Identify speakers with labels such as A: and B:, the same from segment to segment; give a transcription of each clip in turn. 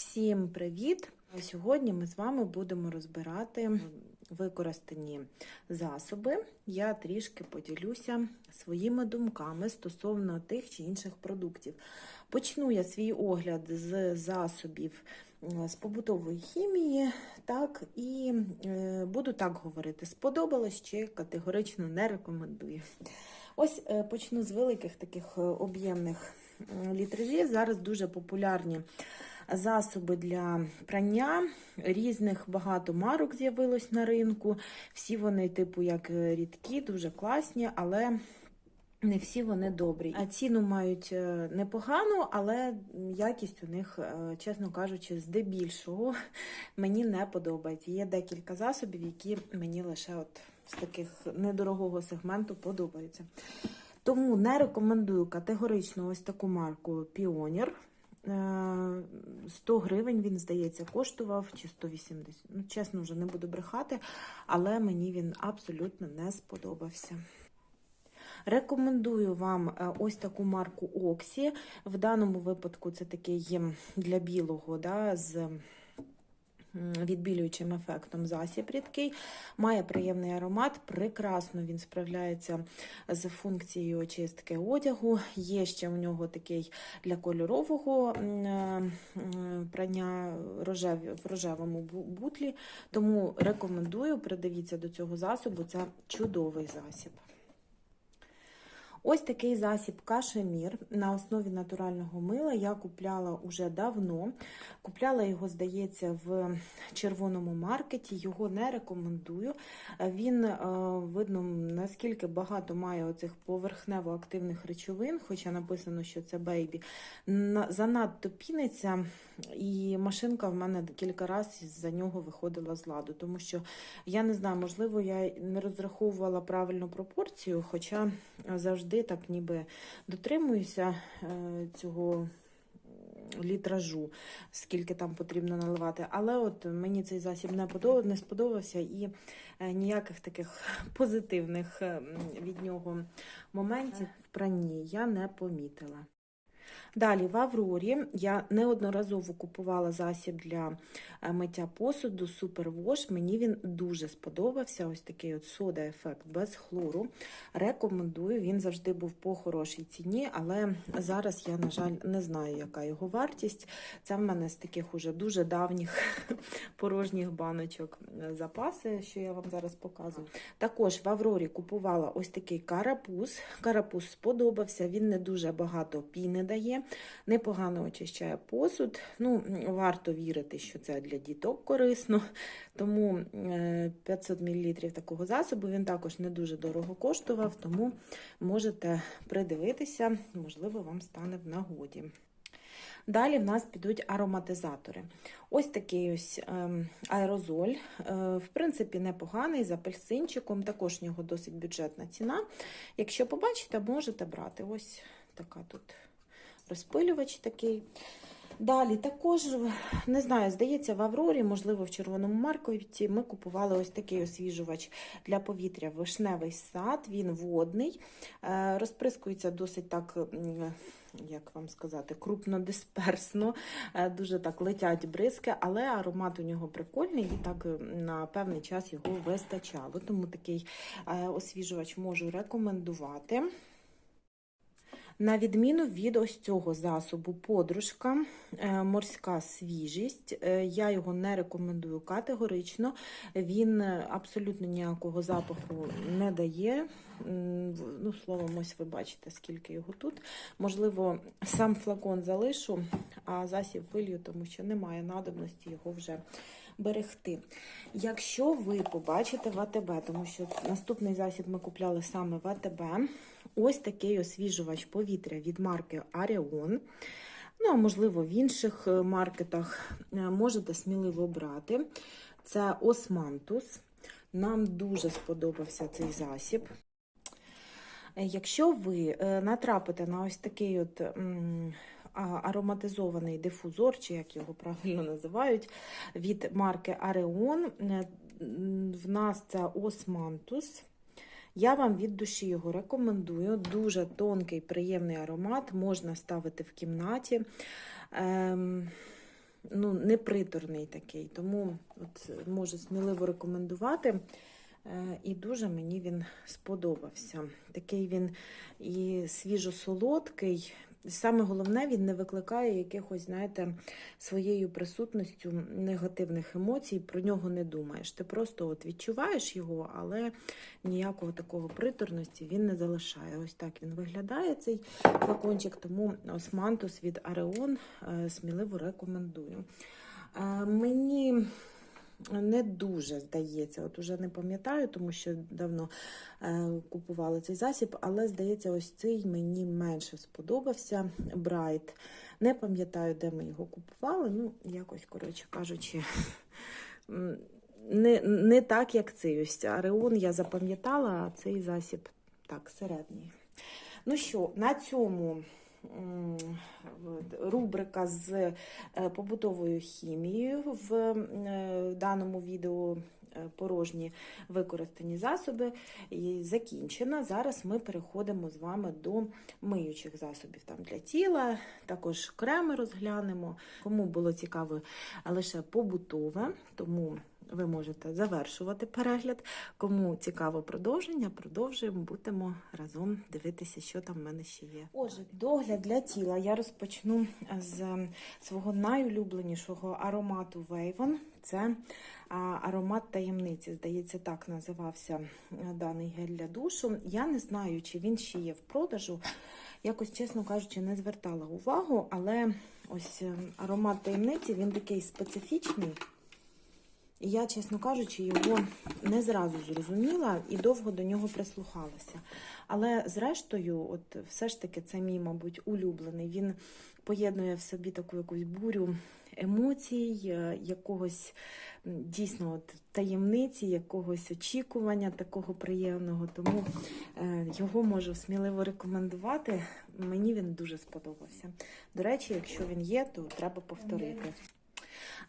A: Всім привіт! Сьогодні ми з вами будемо розбирати використані засоби. Я трішки поділюся своїми думками стосовно тих чи інших продуктів. Почну я свій огляд з засобів е, з побутової хімії, так, і е, буду так говорити: сподобалось чи категорично не рекомендую. Ось е, почну з великих таких об'ємних літражів. Зараз дуже популярні засоби для прання. Різних багато марок з'явилось на ринку. Всі вони, типу, як е, рідкі, дуже класні, але. Не всі вони добрі. А ціну мають е, непогану, але якість у них, е, чесно кажучи, здебільшого мені не подобається. Є декілька засобів, які мені лише от з таких недорогого сегменту подобаються. Тому не рекомендую категорично ось таку марку Pioneer. Е, 100 гривень він, здається, коштував чи 180. Ну, чесно, вже не буду брехати, але мені він абсолютно не сподобався. Рекомендую вам е, ось таку марку Оксі. В даному випадку це такий для білого да, з відбілюючим ефектом засіб рідкий. Має приємний аромат, прекрасно він справляється з функцією очистки одягу. Є ще у нього такий для кольорового прання в рожевому бутлі. Тому рекомендую, придивіться до цього засобу, це чудовий засіб. Ось такий засіб кашемір на основі натурального мила я купляла уже давно. Купляла його, здається, в червоному маркеті. Його не рекомендую. Він, е, видно, наскільки багато має оцих поверхнево-активних речовин, хоча написано, що це бейбі. Занадто піниться, і машинка в мене кілька разів за нього виходила з ладу, тому що я не знаю, можливо, я не розраховувала правильну пропорцію, хоча завжди так ніби дотримуюся е, цього літражу, скільки там потрібно наливати. Але от мені цей засіб не подобав, не сподобався і е, ніяких таких позитивних е, від нього моментів в пранні я не помітила. Далі в Аврорі я неодноразово купувала засіб для е, миття посуду Superwash. Мені він дуже сподобався. Ось такий от сода ефект без хлору. Рекомендую. Він завжди був по хорошій ціні, але зараз я, на жаль, не знаю, яка його вартість. Це в мене з таких уже дуже давніх порожніх баночок е, запаси, що я вам зараз показую. Також в Аврорі купувала ось такий карапуз. Карапуз сподобався, він не дуже багато піни дає, непогано очищає посуд. Ну, варто вірити, що це для діток корисно. Тому е, 500 мл такого засобу він також не дуже дорого коштував, тому можете придивитися, можливо, вам стане в нагоді. Далі в нас підуть ароматизатори. Ось такий ось ем, аерозоль. Е, в принципі, непоганий з апельсинчиком. Також в нього досить бюджетна ціна. Якщо побачите, можете брати. Ось така тут розпилювач такий. Далі також, не знаю, здається, в Аврорі, можливо, в червоному марковці ми купували ось такий освіжувач для повітря вишневий сад, він водний, е, розприскується досить так, як вам сказати, крупнодисперсно, е, дуже так летять бризки, але аромат у нього прикольний і так на певний час його вистачало. Тому такий е, освіжувач можу рекомендувати. На відміну від ось цього засобу подружка, е, морська свіжість. Е, Я його не рекомендую категорично. Він абсолютно ніякого запаху не дає. Ну, словом, ось ви бачите, скільки його тут. Можливо, сам флакон залишу, а засіб вилью, тому що немає надобності його вже берегти. Якщо ви побачите в АТБ, тому що наступний засіб ми купляли саме в АТБ, ось такий освіжувач повітря від марки Arion. Ну, а можливо, в інших е, маркетах е, можете сміливо брати. Це Османтус. Нам дуже сподобався цей засіб. Е, Якщо ви натрапите на ось такий от ароматизований дифузор, чи як його правильно називають, від марки е, в нас це Османтус. Я вам від душі його рекомендую. Дуже тонкий, приємний аромат, можна ставити в кімнаті. Ем, ну, неприторний такий, тому от, можу сміливо рекомендувати. Е, І дуже мені він сподобався. Такий він і свіжо-солодкий. Саме головне, він не викликає якихось, знаєте, своєю присутністю негативних емоцій, про нього не думаєш. Ти просто от відчуваєш його, але ніякого такого приторності він не залишає. Ось так він виглядає, цей флакончик, тому османтус від Ареон е, сміливо рекомендую. Е, Мені не дуже здається, от уже не пам'ятаю, тому що давно е, купувала цей засіб, але здається, ось цей мені менше сподобався. Брайт. Не пам'ятаю, де ми його купували. Ну, якось, коротше кажучи, не, не так, як цей ось Ареон я запам'ятала, а цей засіб так, середній. Ну що, на цьому рубрика з е, побутовою хімією в е, даному відео е, порожні використані засоби і закінчена. Зараз ми переходимо з вами до миючих засобів там для тіла, також креми розглянемо. Кому було цікаво лише побутове, тому ви можете завершувати перегляд. Кому цікаво продовження, продовжуємо, будемо разом дивитися, що там в мене ще є. Отже, догляд для тіла я розпочну з свого найулюбленішого аромату Вейвон. Це аромат таємниці. Здається, так називався е, даний гель для душу. Я не знаю, чи він ще є в продажу. Якось, чесно кажучи, не звертала увагу, але ось е, аромат таємниці він такий специфічний. Я, чесно кажучи, його не зразу зрозуміла і довго до нього прислухалася. Але зрештою, от все ж таки, це мій, мабуть, улюблений. Він поєднує в собі таку якусь бурю емоцій, е, якогось дійсно от, таємниці, якогось очікування такого приємного. Тому е, його можу сміливо рекомендувати. Мені він дуже сподобався. До речі, якщо він є, то треба повторити.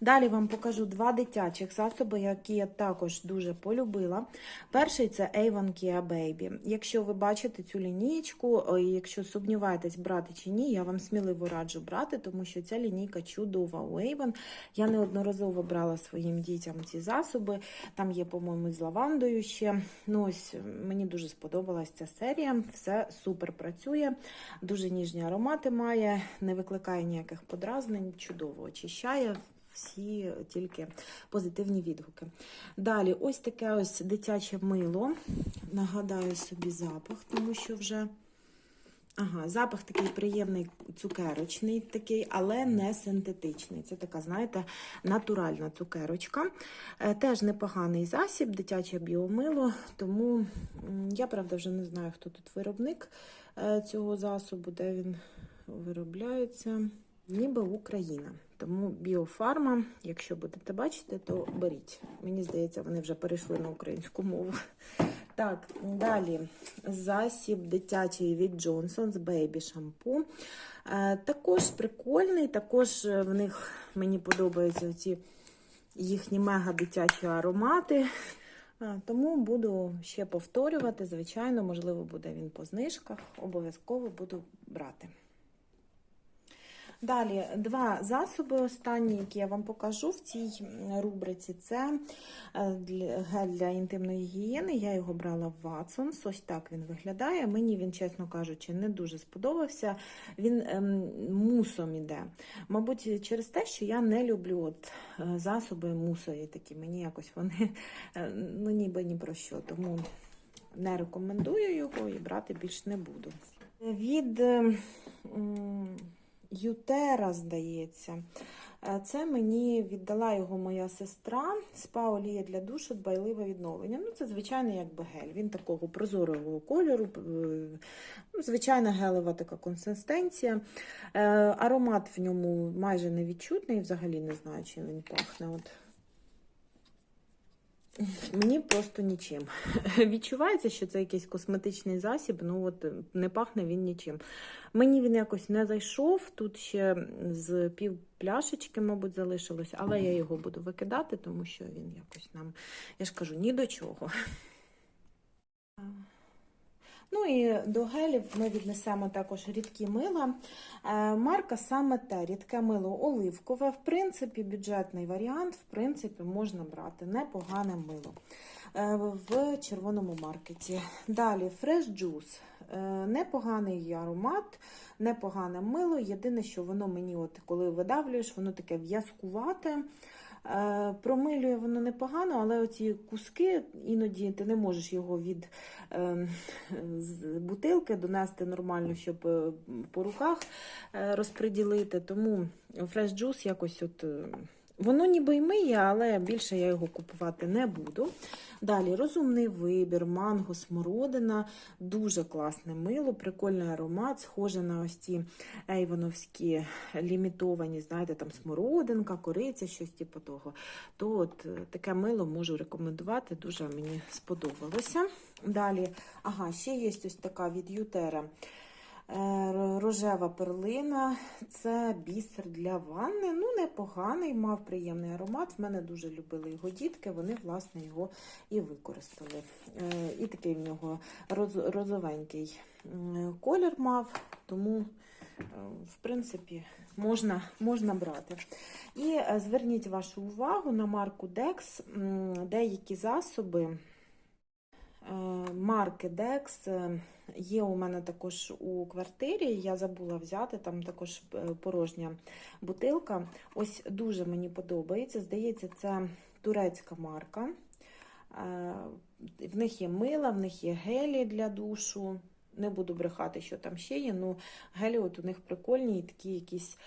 A: Далі вам покажу два дитячих засоби, які я також дуже полюбила. Перший це Avon Kia Baby. Якщо ви бачите цю лінійку, і якщо сумніваєтесь, брати чи ні, я вам сміливо раджу брати, тому що ця лінійка чудова у Avon. Я неодноразово брала своїм дітям ці засоби. Там є, по-моєму, з лавандою ще. Ну, ось Мені дуже сподобалась ця серія. Все супер працює, дуже ніжні аромати має, не викликає ніяких подразнень, чудово очищає всі тільки позитивні відгуки. Далі, ось таке ось дитяче мило. Нагадаю собі запах, тому що вже. Ага, запах такий приємний, цукерочний, такий, але не синтетичний. Це така, знаєте, натуральна цукерочка. Е, Теж непоганий засіб, дитяче біомило. Тому я, правда, вже не знаю, хто тут виробник е, цього засобу, де він виробляється. Ніби Україна. Тому біофарма, якщо будете бачити, то беріть. Мені здається, вони вже перейшли на українську мову. Так, далі засіб дитячий від Johnson's. Е, також прикольний, також е, в них мені подобаються ці їхні мега дитячі аромати. Е, Тому буду ще повторювати. Звичайно, можливо, буде він по знижках. Обов'язково буду брати. Далі два засоби останні, які я вам покажу в цій рубриці, це е, гель для інтимної гігієни. Я його брала в Watsons. Ось так він виглядає. Мені він, чесно кажучи, не дуже сподобався. Він ем, мусом іде. Мабуть, через те, що я не люблю от, е, засоби мусові такі. Мені якось вони е, ну, ніби ні про що. Тому не рекомендую його і брати більш не буду. Від е, м, Ютера, здається. Е, Це мені віддала його моя сестра. Спа олія для душу, дбайливе відновлення. Ну, це звичайний якби гель. Він такого прозорого кольору, е, ну, звичайна гелева така консистенція. Е, Аромат в ньому майже невідчутний, взагалі не знаю, чим він пахне. От. Мені просто нічим. Відчувається, що це якийсь косметичний засіб, ну от не пахне він нічим. Мені він якось не зайшов. Тут ще з пів пляшечки, мабуть, залишилось, але я його буду викидати, тому що він якось нам, я ж кажу, ні до чого. Ну і до гелів ми віднесемо також рідкі мила. Е, Марка саме те, рідке мило оливкове. В принципі, бюджетний варіант, в принципі, можна брати непогане мило е, в червоному маркеті. Далі Juice. Е, Непоганий аромат, непогане мило. Єдине, що воно мені, от коли видавлюєш, воно таке в'язкувате. Е, Промилює воно непогано, але оці куски іноді ти не можеш його від е, з бутилки донести нормально, щоб е, по руках розприділити. розподілити. Тому фреш джус якось от. Воно ніби й миє, але більше я його купувати не буду. Далі розумний вибір, манго, смородина, дуже класне мило, прикольний аромат, схоже на ось ці ейвоновські лімітовані, знаєте, там смородинка, кориця, щось типу того. То от е, таке мило можу рекомендувати, дуже мені сподобалося. Далі, ага, ще є ось така від Ютера. Е, Рожева перлина це бісер для ванни. Ну, непоганий, мав приємний аромат. В мене дуже любили його дітки, вони, власне, його і використали. Е, І такий в нього роз- розовенький колір мав, тому, е, в принципі, можна, можна брати. І зверніть вашу увагу на марку Dex, деякі засоби. Е, Марки Dex е, є у мене також у квартирі. Я забула взяти, там також е, порожня бутилка. Ось дуже мені подобається. Здається, це турецька марка. В них є мила, в них є гелі для душу. Не буду брехати, що там ще є. Ну, гелі от у них прикольні і такі якісь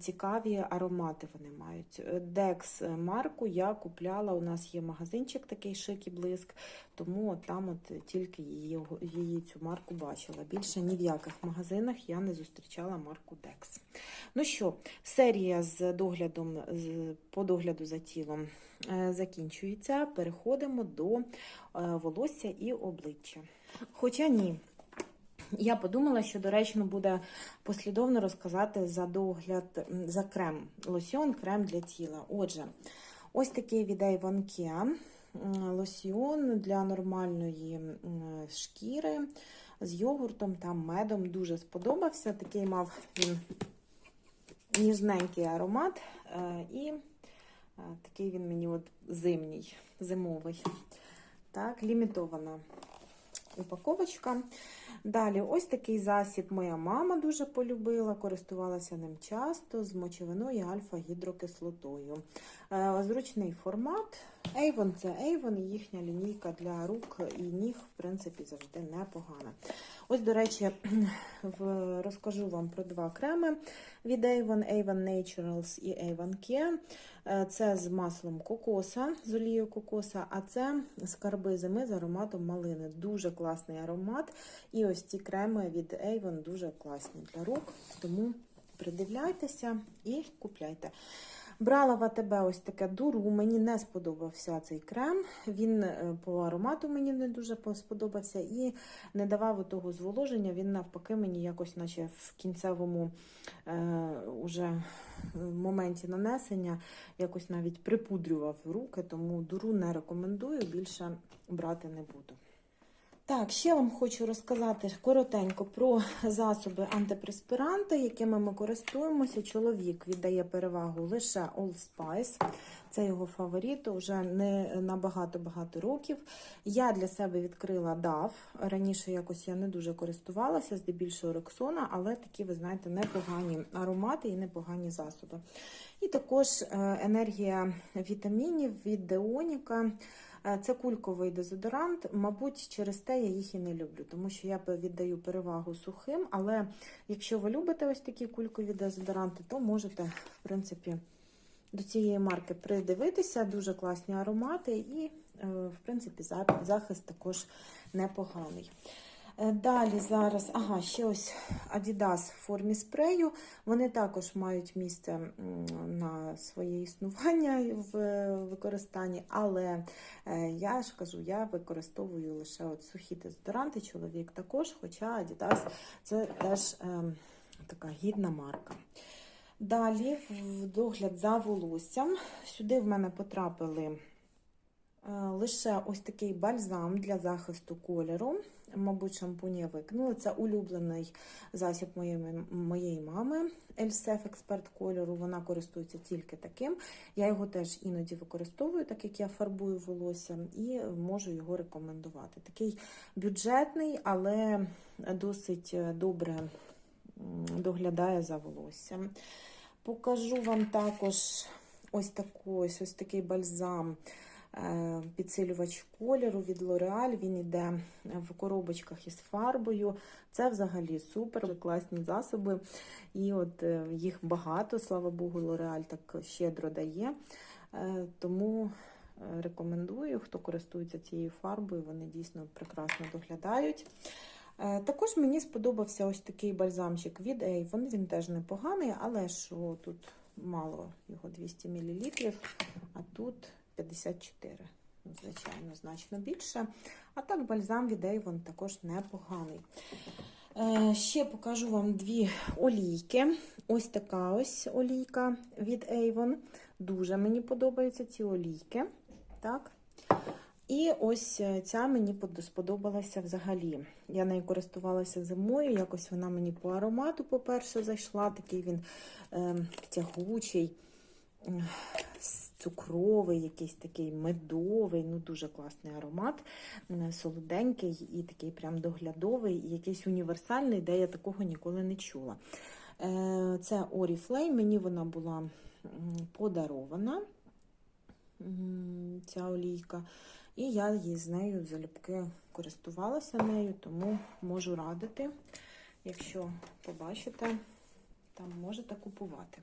A: цікаві аромати вони мають. Dex марку я купляла. У нас є магазинчик такий шик і блиск, тому там от тільки її, її цю марку бачила. Більше ні в яких магазинах я не зустрічала марку Dex. Ну що, серія з доглядом з, по догляду за тілом е, закінчується. Переходимо до е, волосся і обличчя. Хоча ні. Я подумала, що доречно буде послідовно розказати за догляд за крем, лосьон, крем для тіла. Отже, ось такий від Avon Kia, м, лосьон для нормальної шкіри з йогуртом та медом. Дуже сподобався. Такий мав він ніжненький аромат, е, і е, такий він мені от зимній, зимовий. Так, лімітована упаковочка. Далі, ось такий засіб моя мама дуже полюбила, користувалася ним часто з мочевиною альфа-гідрокислотою. Е, Зручний формат. Avon це Avon, їхня лінійка для рук і ніг, в принципі, завжди непогана. Ось, до речі, розкажу вам про два креми від Avon, Avon Naturals і Avon Care. Е, Це з маслом кокоса, з олією кокоса, а це скарби зими з ароматом малини. Дуже класний аромат. І ось ці креми від Avon дуже класні для рук, тому придивляйтеся і купляйте. Брала в АТБ ось таке дуру, мені не сподобався цей крем. Він е, по аромату мені не дуже сподобався і не давав того зволоження. Він навпаки мені якось, наче в кінцевому е, уже моменті нанесення, якось навіть припудрював руки, тому дуру не рекомендую, більше брати не буду. Так, ще вам хочу розказати коротенько про засоби антипреспіранти, якими ми користуємося. Чоловік віддає перевагу лише All Spice. Це його фаворит, вже не на багато-багато років. Я для себе відкрила DAF. Раніше якось я не дуже користувалася, здебільшого Рексона, але такі, ви знаєте, непогані аромати і непогані засоби. І також е, енергія вітамінів від Деоніка. Е, Це кульковий дезодорант. Мабуть, через те я їх і не люблю, тому що я віддаю перевагу сухим. Але якщо ви любите ось такі кулькові дезодоранти, то можете, в принципі, до цієї марки придивитися. Дуже класні аромати, і, е, в принципі, захист також непоганий. Е, Далі зараз, ага, ще ось Adidas в формі спрею. Вони також мають місце на своє існування в використанні, але е, я ж кажу, я використовую лише от сухі дезодоранти, чоловік також, хоча Adidas це теж ем, така гідна марка. Далі в догляд за волоссям. Сюди в мене потрапили Е, Лише ось такий бальзам для захисту кольору. Мабуть, шампунь я. Це улюблений засіб моєї, моєї мами. Ельсеф експерт кольору. Вона користується тільки таким. Я його теж іноді використовую, так як я фарбую волосся, і можу його рекомендувати. Такий бюджетний, але досить добре доглядає за волоссям. Покажу вам також ось, ось, ось такий бальзам. Е, Підсилювач кольору від L'Oreal. Він йде в коробочках із фарбою. Це взагалі супер, класні засоби. І от е, їх багато, слава Богу, L'Oreal так щедро дає. Е, Тому рекомендую, хто користується цією фарбою, вони дійсно прекрасно доглядають. Також мені сподобався ось такий бальзамчик від Avon. Він теж непоганий, але що тут мало його 200 мл, а тут 54. Ну, Звичайно, значно більше. А так, бальзам від Avon також непоганий. Е, Ще покажу вам дві олійки. Ось така ось олійка від Avon. Дуже мені подобаються ці олійки. Так. І ось е, ця мені сподобалася взагалі. Я нею користувалася зимою, якось вона мені по аромату, по-перше, зайшла. Такий він е, тягучий, цукровий, якийсь такий медовий, ну дуже класний аромат, м, солоденький і такий прям доглядовий, і якийсь універсальний, де я такого ніколи не чула. Е, Це Oriflame, мені вона була подарована, ця олійка. І я її з нею залюбки користувалася нею, тому можу радити. Якщо побачите, там можете купувати.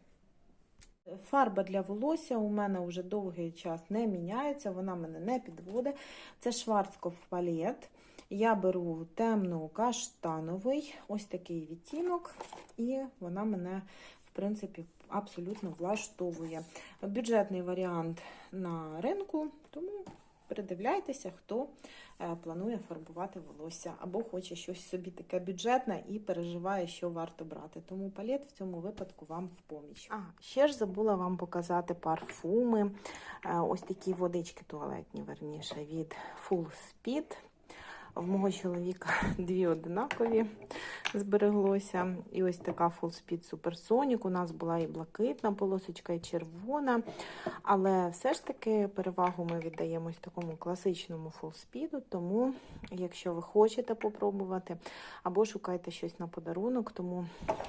A: Фарба для волосся у мене вже довгий час не міняється, вона мене не підводить. Це Schwarzkopf палет. Я беру темно-каштановий, ось такий відтінок, і вона мене, в принципі, абсолютно влаштовує. Бюджетний варіант на ринку, тому придивляйтеся, хто е, планує фарбувати волосся або хоче щось собі таке бюджетне і переживає, що варто брати. Тому палет в цьому випадку вам в поміч. А, ще ж забула вам показати парфуми. Е, Ось такі водички туалетні, верніше, від Full Speed. В мого чоловіка дві одинакові збереглося. І ось така Full Speed Supersonic. У нас була і блакитна полосочка, і червона. Але все ж таки перевагу ми віддаємо ось такому класичному Full Speed. Тому, якщо ви хочете попробувати, або шукайте щось на подарунок, тому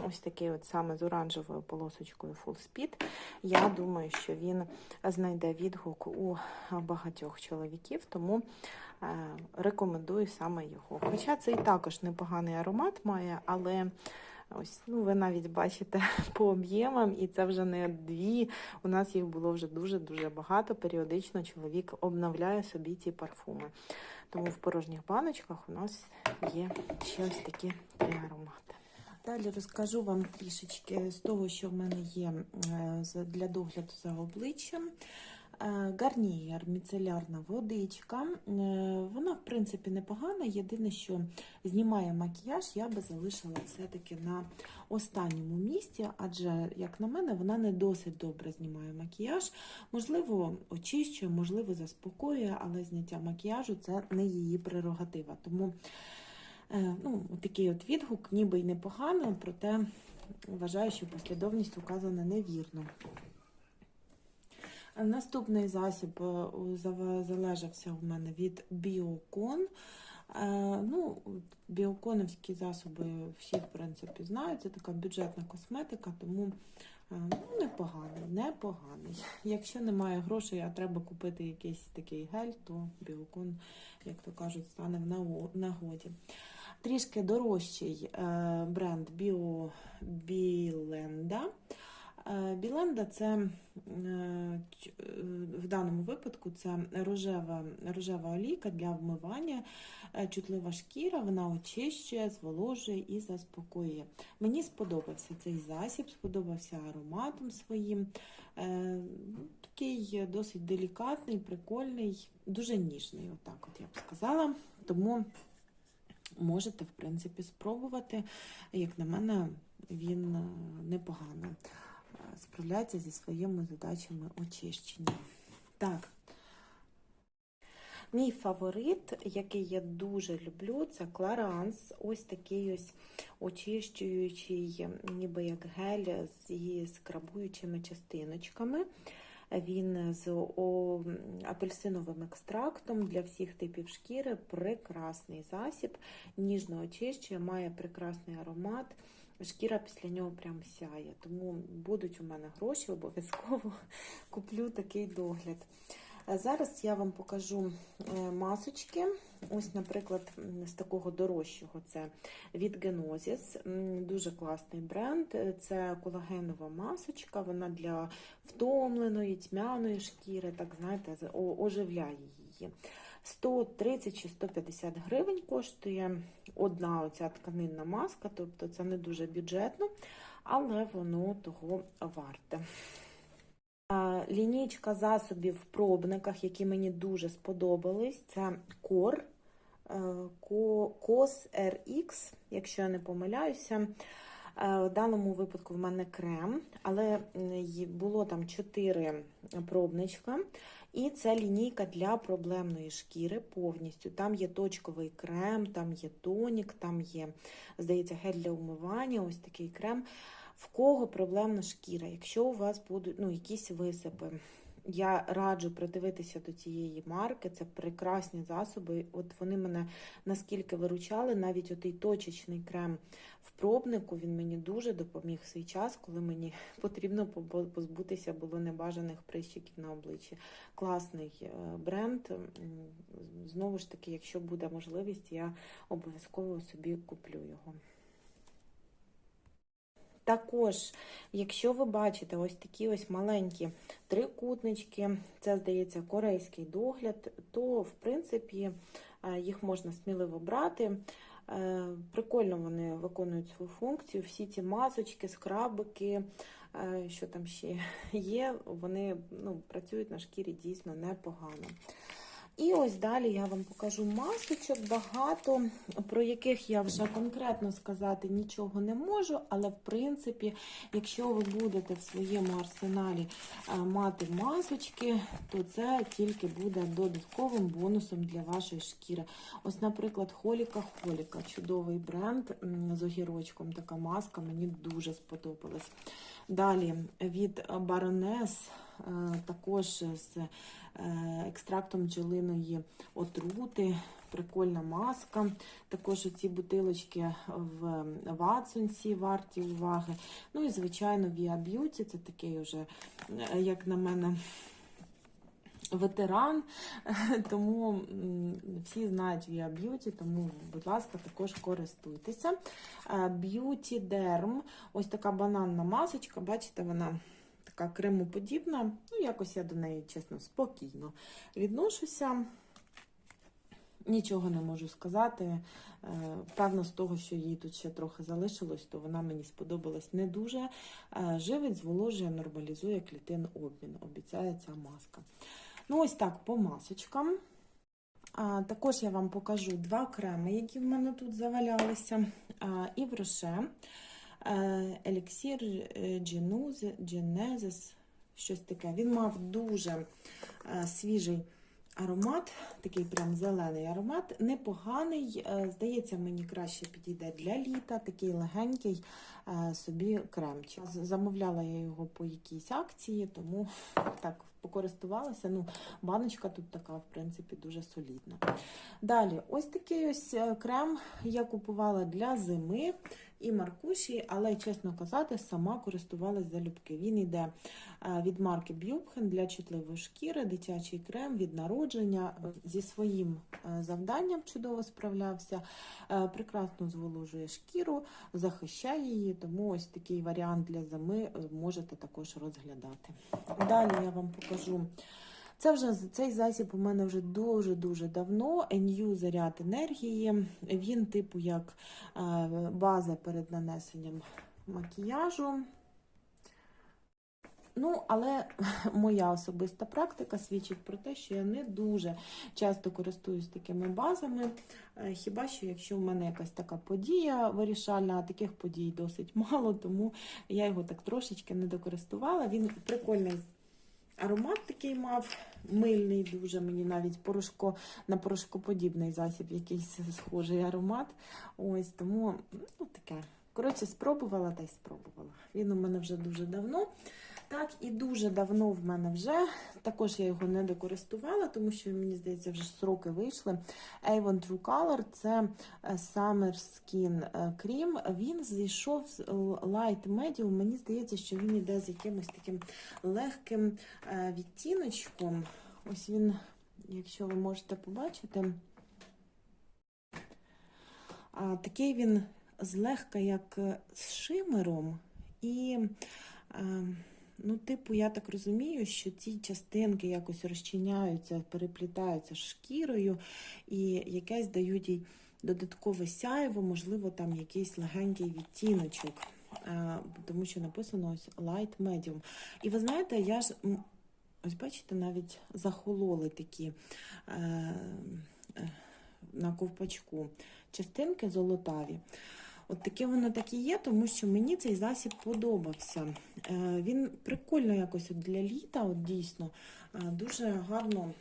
A: ось такий от саме з оранжевою полосочкою Full Speed. Я думаю, що він знайде відгук у багатьох чоловіків. Тому рекомендую саме його. Хоча це і також непоганий аромат має, але ось ну ви навіть бачите по об'ємам, і це вже не дві. У нас їх було вже дуже-дуже багато. Періодично чоловік обновляє собі ці парфуми. Тому в порожніх баночках у нас є ще ось такі три аромати. Далі розкажу вам трішечки з того, що в мене є е, для догляду за обличчям. Е, Гарнієр міцелярна водичка. Е, Вона, в принципі, непогана. Єдине, що знімає макіяж, я би залишила все-таки на останньому місці, адже, як на мене, вона не досить добре знімає макіяж. Можливо, очищує, можливо, заспокоює, але зняття макіяжу це не її прерогатива. Тому е, ну, такий от відгук, ніби й непогано, проте вважаю, що послідовність указана невірно. Наступний засіб е, залежався в мене від Біокон. Е, Ну, біоконовські засоби всі, в принципі, знають. Це така бюджетна косметика, тому е, ну, непоганий, непоганий. Якщо немає грошей, а треба купити якийсь такий гель, то біокон, як то кажуть, стане в нагоді. Трішки дорожчий бренд Білenda. Е, Біленда це е, е, в даному випадку це рожева, рожева олійка для вмивання, чутлива шкіра, вона очищує, зволожує і заспокоює. Мені сподобався цей засіб, сподобався ароматом своїм. Ну, Такий досить делікатний, прикольний, дуже ніжний, отак от я б сказала. Тому можете, в принципі, спробувати. Як на мене, він непогано е, справляється зі своїми задачами очищення. Так. Мій фаворит, який я дуже люблю, це Clarins. Ось такий ось очищуючий, ніби як гель зі скрабуючими частиночками. Він з апельсиновим екстрактом для всіх типів шкіри. Прекрасний засіб, ніжно очищує, має прекрасний аромат. Шкіра після нього прям сяє. Тому будуть у мене гроші, обов'язково куплю такий догляд. Зараз я вам покажу е, масочки. Ось, наприклад, з такого дорожчого це від Genesis. М, Дуже класний бренд. Е, Це колагенова масочка, вона для втомленої, тьмяної шкіри, так знаєте, оживляє її. 130 чи 150 гривень коштує одна оця тканинна маска, тобто це не дуже бюджетно, але воно того варте. Лінійка засобів в пробниках, які мені дуже сподобались, це Core, е, Ко- COS RX, якщо я не помиляюся. Е, В даному випадку в мене крем, але було там 4 пробничка. І це лінійка для проблемної шкіри повністю. Там є точковий крем, там є тонік, там є, здається, гель для умивання, ось такий крем. В кого проблемна шкіра? Якщо у вас будуть ну, якісь висипи, я раджу придивитися до цієї марки. Це прекрасні засоби. От вони мене наскільки виручали, навіть отий точечний крем в пробнику він мені дуже допоміг в свій час, коли мені потрібно позбутися було небажаних прищиків на обличчі. Класний е, бренд. Знову ж таки, якщо буде можливість, я обов'язково собі куплю його. Також, якщо ви бачите ось такі ось маленькі трикутнички, це здається корейський догляд, то в принципі е, їх можна сміливо брати. Е, Прикольно вони виконують свою функцію. Всі ці масочки, скрабики, е, що там ще є, вони ну, працюють на шкірі дійсно непогано. І ось далі я вам покажу масочок багато, про яких я вже конкретно сказати нічого не можу, але в принципі, якщо ви будете в своєму арсеналі е, мати масочки, то це тільки буде додатковим бонусом для вашої шкіри. Ось, наприклад, Холіка Холіка, чудовий бренд з огірочком. Така маска мені дуже сподобалась. Далі від Baroness, також з е, екстрактом бджолиної отрути. Прикольна маска. Також ці бутилочки в Ватсонсі варті уваги. Ну і, звичайно, Via Beauty, це такий вже, е, як на мене, ветеран, тому всі знають Via Beauty, тому, будь ласка, також користуйтеся. Е, Beauty Derm, ось така бананна масочка, бачите, вона така кремоподібна. Ну, якось я до неї, чесно, спокійно відношуся. Нічого не можу сказати. Е, Певно, з того, що їй тут ще трохи залишилось, то вона мені сподобалась не дуже. Е, Живить, зволожує, нормалізує клітин обмін. Обіцяє ця маска. Ну, ось так, по масочкам. А, також я вам покажу два креми, які в мене тут завалялися. А, і в Роше еліксір Genesis, щось таке. Він мав дуже е, свіжий аромат, такий прям зелений аромат, непоганий. е, Здається, мені краще підійде для літа, такий легенький е, собі кремчик. Замовляла я його по якійсь акції, тому так покористувалася. Ну, баночка тут така, в принципі, дуже солідна. Далі, ось такий ось е, крем я купувала для зими і маркуші, але, чесно казати, сама користувалась залюбки. Він йде е, від марки Б'юбхен для чутливої шкіри, дитячий крем від народження зі своїм е, завданням чудово справлявся. Е, Прекрасно зволожує шкіру, захищає її, тому ось такий варіант для зими можете також розглядати. Далі я вам покажу. Це вже цей засіб у мене вже дуже-дуже давно. NU заряд енергії. Він, типу, як е, база перед нанесенням макіяжу. Ну, але моя особиста практика свідчить про те, що я не дуже часто користуюсь такими базами. Е, Хіба що якщо в мене якась така подія вирішальна, а таких подій досить мало, тому я його так трошечки не докористувала. Він прикольний аромат такий мав мильний, дуже мені навіть порошко на порошкоподібний засіб, якийсь схожий аромат. Ось тому ну, таке. Коротше, спробувала та й спробувала. Він у мене вже дуже давно. Так, і дуже давно в мене вже. Також я його не докористувала, тому що мені здається, вже сроки вийшли. Avon True Color це е, Summer Skin е, крім. Він зійшов з Light Medium. Мені здається, що він йде з якимось таким легким е, відтіночком. Ось він, якщо ви можете побачити, такий він злегка, як е, з шимером. І, е, ну, типу, я так розумію, що ці частинки якось розчиняються, переплітаються шкірою, і якесь дають їй додаткове сяйво, можливо, там якийсь легенький відтіночок. Тому що написано ось light medium. І ви знаєте, я ж ось бачите, навіть захололи такі е, е, на ковпачку частинки золотаві. От таке воно так і є, тому що мені цей засіб подобався. Е, Він прикольно якось для літа, от дійсно, е, дуже гарно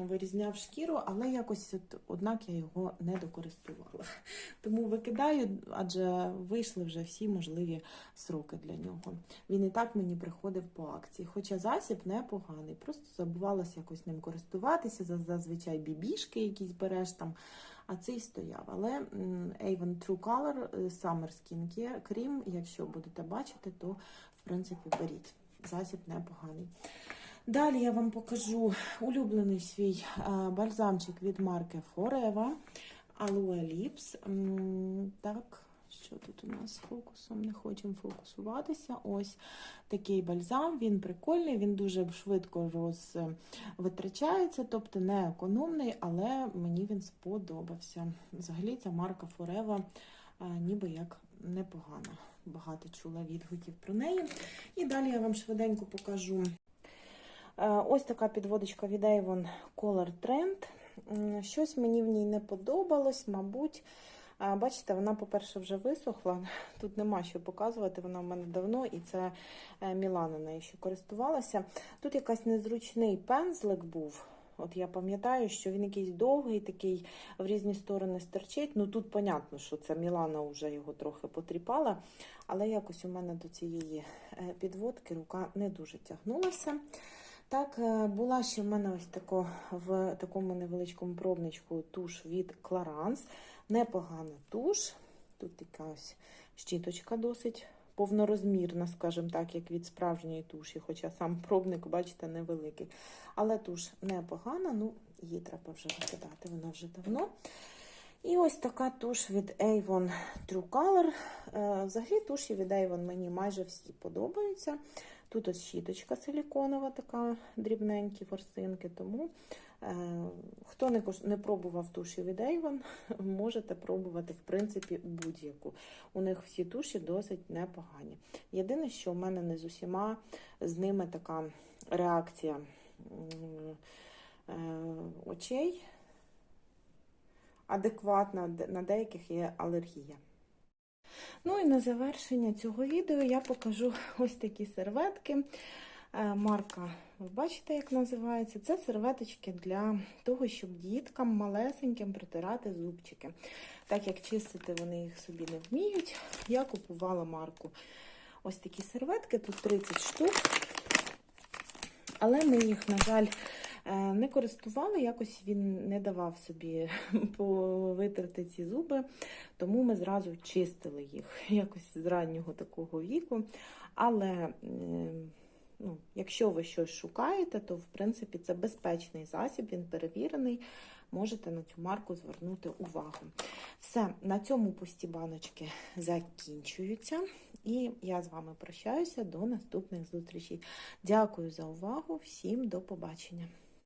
A: вирізняв шкіру, але якось от, однак я його не докористувала. Тому викидаю, адже вийшли вже всі можливі сроки для нього. Він і так мені приходив по акції. Хоча засіб непоганий, просто забувалося якось ним користуватися, зазвичай бібішки якісь береш там. А цей стояв. Але Avon True Color е, Summer Skin Care крім, якщо будете бачити, то в принципі беріть. Засіб непоганий. Далі я вам покажу улюблений свій е, бальзамчик від марки Forever Aloe Lips. Так, що тут у нас з фокусом? Не хочемо фокусуватися. Ось такий бальзам. Він прикольний, він дуже швидко розвитрачається, тобто не економний, але мені він сподобався. Взагалі ця марка Forever е, ніби як непогана. Багато чула відгуків про неї. І далі я вам швиденько покажу. Е, Ось така підводочка від Avon Color Trend. Щось мені в ній не подобалось, мабуть. Бачите, вона, по-перше, вже висохла. Тут нема що показувати, вона в мене давно, і це е, Мілана нею ще користувалася. Тут якась незручний пензлик був. От я пам'ятаю, що він якийсь довгий, такий в різні сторони стерчить. Ну тут понятно, що це Мілана вже його трохи потріпала, але якось у мене до цієї е, підводки рука не дуже тягнулася. Так, е, була ще в мене ось тако, в такому невеличкому пробничку туш від Clarins. Непогана туш. Тут така ось щіточка досить повнорозмірна, скажімо так, як від справжньої туші, хоча сам пробник, бачите, невеликий. Але туш непогана, ну, її треба вже викидати, вона вже давно. І ось така туш від Avon True Color. Е, Взагалі туші від Avon мені майже всі подобаються. Тут ось щіточка силіконова, така дрібненькі форсинки. Тому е, хто не, не пробував туші від Avon, можете пробувати в принципі будь-яку. У них всі туші досить непогані. Єдине, що в мене не з усіма з ними така реакція е, очей адекватна, на деяких є алергія. Ну і на завершення цього відео я покажу ось такі серветки. Е, Марка, ви бачите, як називається? Це серветочки для того, щоб діткам малесеньким притирати зубчики. Так як чистити вони їх собі не вміють, я купувала марку. Ось такі серветки, тут 30 штук. Але ми їх, на жаль, не користували, якось він не давав собі витерти ці зуби, тому ми зразу чистили їх якось з раннього такого віку. Але е, ну, якщо ви щось шукаєте, то в принципі це безпечний засіб, він перевірений. Можете на цю марку звернути увагу. Все, на цьому пусті баночки закінчуються. І я з вами прощаюся до наступних зустрічей. Дякую за увагу, всім до побачення.